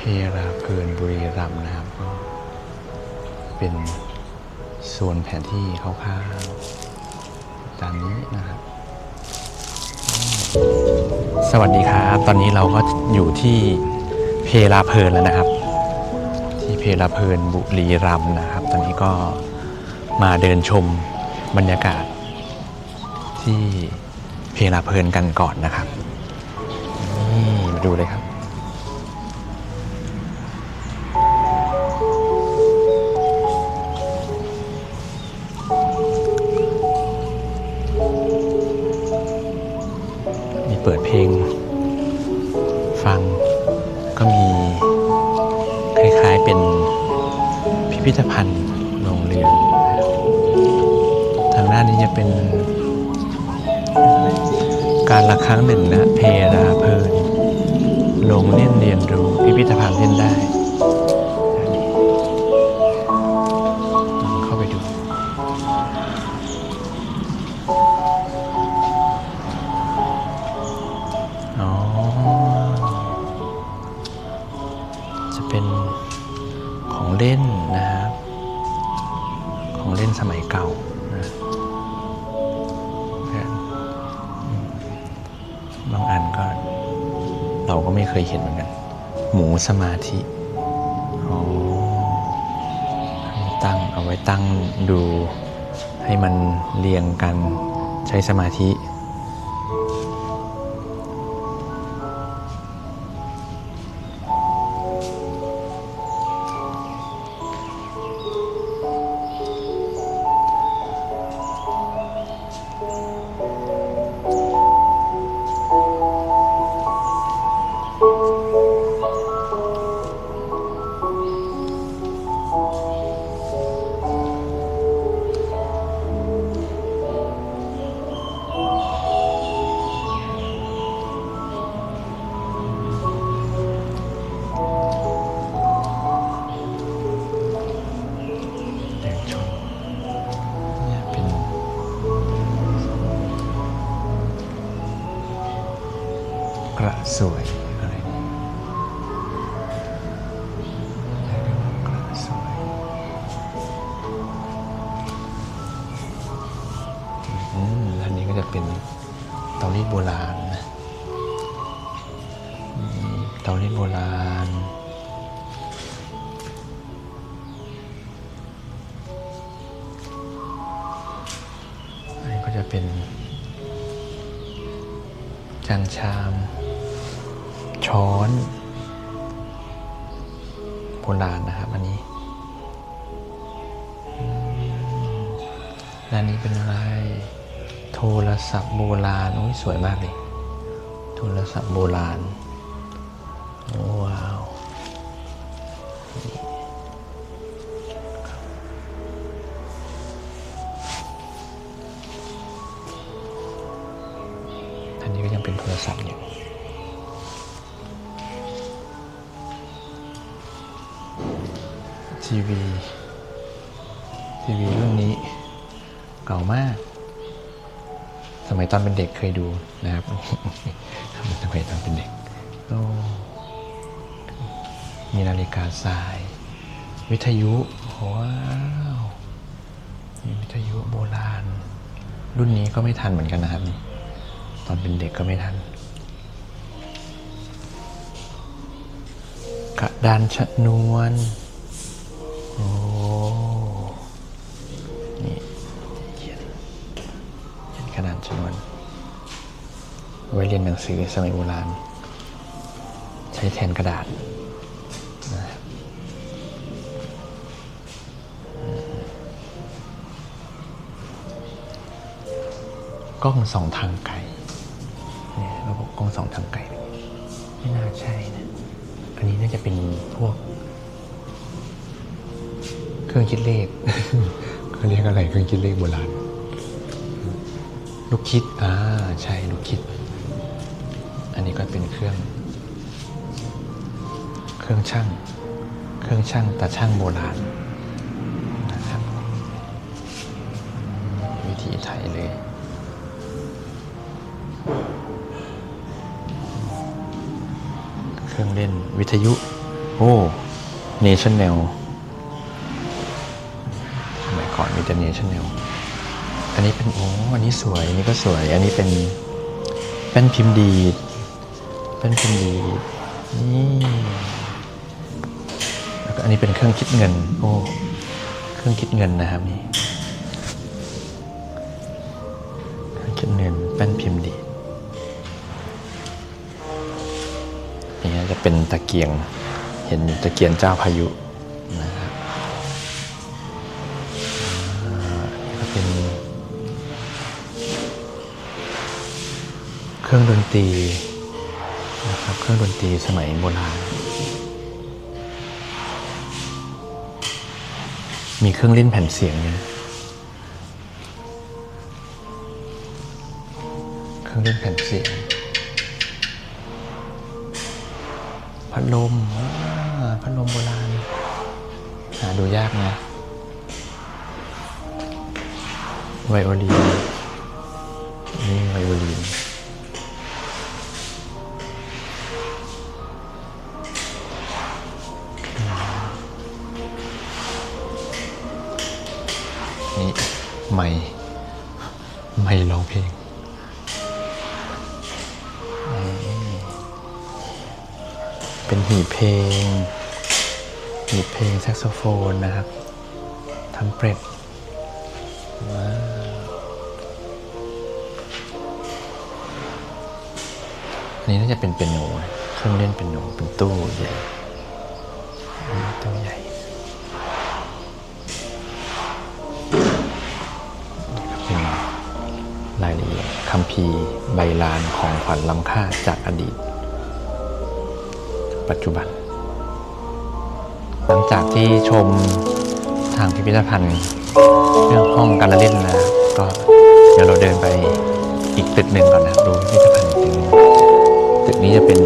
เพราเพลินบุรีรัมย์นะครับก็เป็นโซนแผนที่คร่าวๆตามนี้นะครับ สวัสดีครับ ตอนนี้เราก็อยู่ที่เพลาเพลินแล้วนะครับ ที่เพลาเพลินบุรีรัมย์นะครับ ตอนนี้ก็มาเดินชมบรรยากาศที่เพลาเพลินกันก่อนนะครับ นี่มาดูเลยครับ เปิดเพลง ฟังก็มีคล้ายๆเป็นพิพิธภัณฑ์โรงเรือนทางด้านนี้จะเป็น การละครั้งหนึ่งนะเพราเพลินลงเล่นเรียนรู้พิพิธภัณฑ์เล่นได้ ของเล่นสมัยเก่านะบางอันก็ เราก็ไม่เคยเห็นเหมือนกัน หมูสมาธิอ๋อตั้งเอาไว้ตั้งดูให้มันเรียงกันใช้สมาธิ สวยอะไรนี่เรียกได้ว่ากระสวยอืมอันนี้ก็จะเป็นเตารีดโบราณนะเตารีดโบราณอันนี้ก็จะเป็นจานชาม ช้อนโบราณนะครับอันนี้อืมด้านนี้เป็นอะไร โทรศัพท์โบราณโอ้ยสวยมากเลยโทรศัพท์โบราณว้าวอันนี้ก็ยังเป็นโทรศัพท์อยู่ ทีวีทีวีเรื่องนี้เก่ามาก สมัยตอนเป็นเด็กเคยดูนะครับ สมัยตอนเป็นเด็กโอ้มีนาฬิกาทราย วิทยุว้าวมีวิทยุโบราณ รุ่นนี้ก็ไม่ทันเหมือนกันนะครับนี่ตอนเป็นเด็กก็ไม่ทันกระดานชนวน ว้เรียนหนังสือสมัยโบราณ ใช้แทนกระดาษนะกล้องสองทางไกลเนี่ยระบบกล้องสองทางไกลไม่น่าใช่นะอันนี้น่าจะเป็นพวก เครื่องคิดเลขเขาเรียกอะไรเครื่องคิดเลขโบราณลูกคิด อ่า ใช่ ลูกคิด อันนี้ก็เป็นเครื่อง เครื่องช่าง เครื่องช่างตาช่างโบราณนะครับ วิธีไทยเลยเครื่องเล่นวิทยุ โอ้เนชั่นแนลสมัยก่อนมีแต่เนชั่นแนลอันนี้เป็นโอ้อันนี้สวย อันนี้ก็สวย อันนี้เป็นแป้นพิมพ์ดี ดแป้นพิมพ์ดีนี่แล้วก็อันนี้เป็นเครื่องคิดเงิน โอ้เครื่องคิดเงินนะครับนี่เครื่องคิดเงินแป้นพิมพ์ดีนี่จะเป็นตะเกียงเห็นตะเกียงเจ้าพายุนะครับอ่านี่ก็เป็น เครื่องดนตรี เครื่องดนตรีสมัยโบราณ มีเครื่องเล่นแผ่นเสียงเนี่ยเครื่องเล่นแผ่นเสียง พัดลมพัดลมโบราณ หาดูยากนะไวโอลินนี่ไวโอลิน ไม่ไม่ร้องเพลง เป็นหีบเพลง หีบเพลงแซกโซโฟนนะครับทำเปร็ดอันนี้น่าจะเป็นเปียโนเครื่องเล่นเปียโนเป็นตู้ใหญ่ คัมภีใบลานของขวัญล้ำค่าจากอดีต ปัจจุบัน หลังจากที่ชมทางพิพิธภัณฑ์เรื่องห้องการละเล่นแล้วก็เดี๋ยวเราเดินไปอีกตึกหนึ่งก่อนนะดูพิพิธภัณฑ์ตึกนึงตึกนี้จะเป็น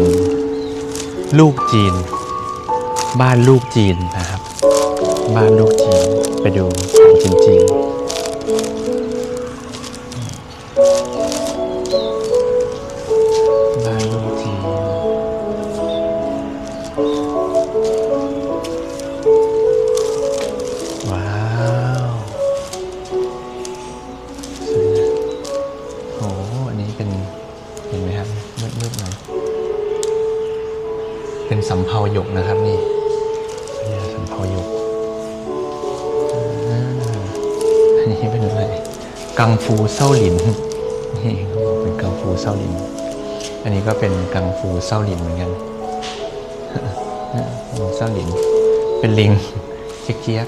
ลูกจีน บ้านลูกจีนนะครับ บ้านลูกจีนไปดูของจีนจีน เป็นอะไรกังฟูเส้าหลินนี่เขาบอกเป็นกังฟูเส้าหลิน อันนี้ก็เป็นกังฟูเส้าหลินเหมือนกันเส้าหลิน เป็นลิงเจี๊ยกเชียก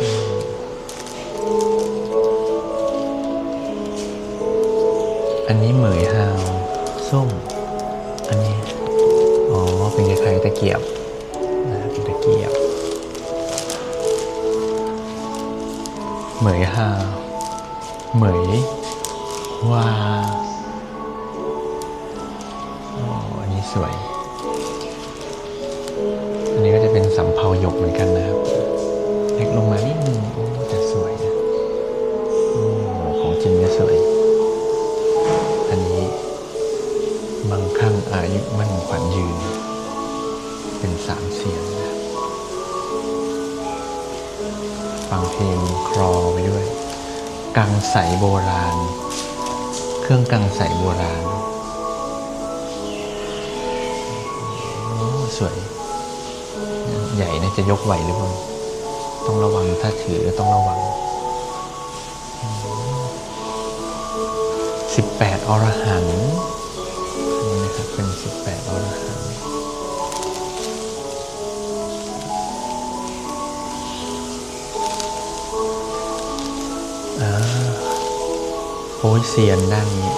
อืมอันนี้เหมยฮาว ส้ม อันนี้ อ๋อ เป็นคล้ายๆตะเกียบ เหมยฮาเหมยว่าอ๋ออันนี้สวย อันนี้ก็จะเป็นสำเภาหยกเหมือนกันนะครับ เล็กลงมานิดนึงโอ้แต่สวยนะโอ้ของจริงเนี่สวย อันนี้บางข้างอายุมั่นขวัญยืน เป็นสามเสียงนะ ฟังเพลงคลอไปด้วย กังใสโบราณ เครื่องกังใสโบราณสวย ใหญ่นะจะยกไหวหรือเปล่าต้องระวังถ้าถือต้องระวังสิบแปดอรหันต์ เซียนด้านนี้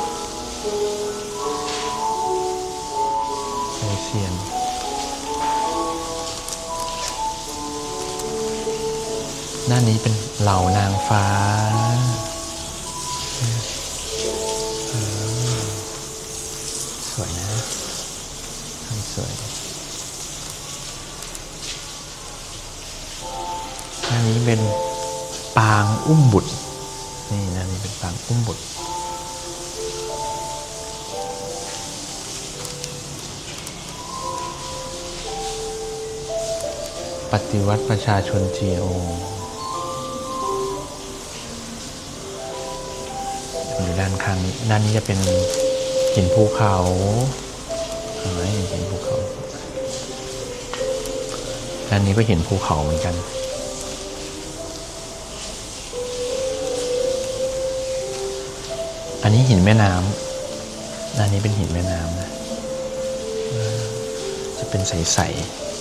โป้เซียนด้านนี้เป็นเหล่านางฟ้าสวยนะทำสวยด้านนี้เป็นปางอุ้มบุตรนี่ด้านนี้เป็นปางอุ้มบุตร ปฏิวัติประชาชนจีโออยู่ด้านข้างนี้ด้านนี้จะเป็นหินภูเขาเห็นไหมหินภูเขา ด้านนี้ก็เห็นภูเขาเหมือนกันอันนี้หินแม่น้ำด้านนี้เป็นหินแม่น้ำนะ จะเป็นใสๆ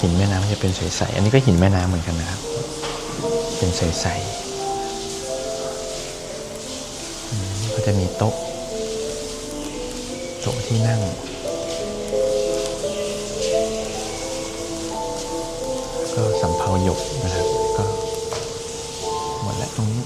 หินแม่น้ำจะเป็นใสๆ อันนี้ก็หินแม่น้ำเหมือนกันนะครับ เป็นใสๆก็จะมีโต๊ะ โต๊ะที่นั่ง ก็สำเภาหยกนะครับ ก็หมดแล้วตรงนี้